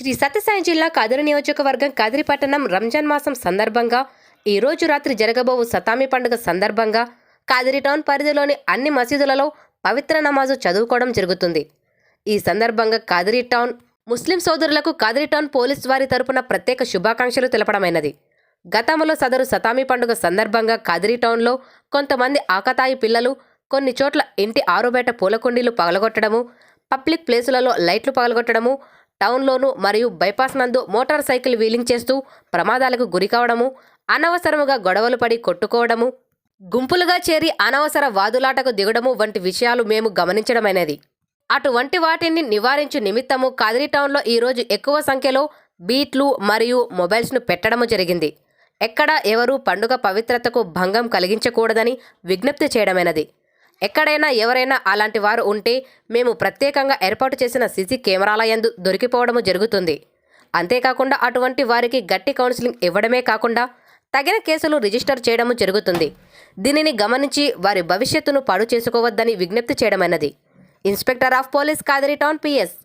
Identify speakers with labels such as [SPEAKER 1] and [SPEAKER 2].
[SPEAKER 1] శ్రీ సత్యసాయి జిల్లా కదిరి నియోజకవర్గం కదిరి పట్టణం రంజాన్ మాసం సందర్భంగా ఈ రోజు రాత్రి జరగబోవు సతామి పండుగ సందర్భంగా కాదిరి టౌన్ పరిధిలోని అన్ని మసీదులలో పవిత్ర నమాజు చదువుకోవడం జరుగుతుంది. ఈ సందర్భంగా కాదిరి టౌన్ ముస్లిం సోదరులకు కాదిరి టౌన్ పోలీస్ వారి తరపున ప్రత్యేక శుభాకాంక్షలు తెలపడమైనది. గతంలో సదరు సతామి పండుగ సందర్భంగా కాదిరి టౌన్లో కొంతమంది ఆకతాయి పిల్లలు కొన్ని చోట్ల ఇంటి ఆరుబయట పూలకుండీలు పగలగొట్టడము పబ్లిక్ ప్లేసులలో లైట్లు పగలగొట్టడము టౌన్లోను మరియు బైపాస్ నందు మోటార్ సైకిల్ వీలింగ్ చేస్తూ ప్రమాదాలకు గురికావడము అనవసరముగా గొడవలు పడి కొట్టుకోవడము గుంపులుగా చేరి అనవసర వాదులాటకు దిగడము వంటి విషయాలు మేము గమనించడమైనది. అటువంటి వాటిని నివారించు నిమిత్తము కాదిరి టౌన్లో ఈరోజు ఎక్కువ సంఖ్యలో బీట్లు మరియు మొబైల్స్ను పెట్టడము జరిగింది. ఎక్కడ ఎవరూ పండుగ పవిత్రతకు భంగం కలిగించకూడదని విజ్ఞప్తి చేయడమైనది. ఎక్కడైనా ఎవరైనా అలాంటి వారు ఉంటే మేము ప్రత్యేకంగా ఏర్పాటు చేసిన సీసీ కెమెరాల యందు దొరికిపోవడము జరుగుతుంది. అంతేకాకుండా అటువంటి వారికి గట్టి కౌన్సిలింగ్ ఇవ్వడమే కాకుండా తగిన కేసులు రిజిస్టర్ చేయడము జరుగుతుంది. దీనిని గమనించి వారి భవిష్యత్తును పాడు చేసుకోవద్దని విజ్ఞప్తి చేయడమైనది. Inspector of police Kadiri town PS